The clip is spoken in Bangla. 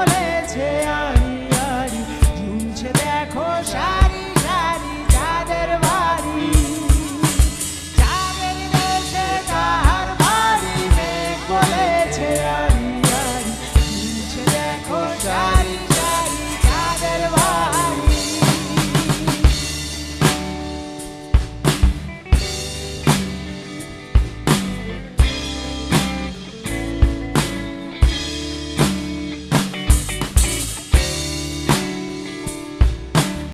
চলেছে আড়ি আড়ি ঝুমছে দেখো সা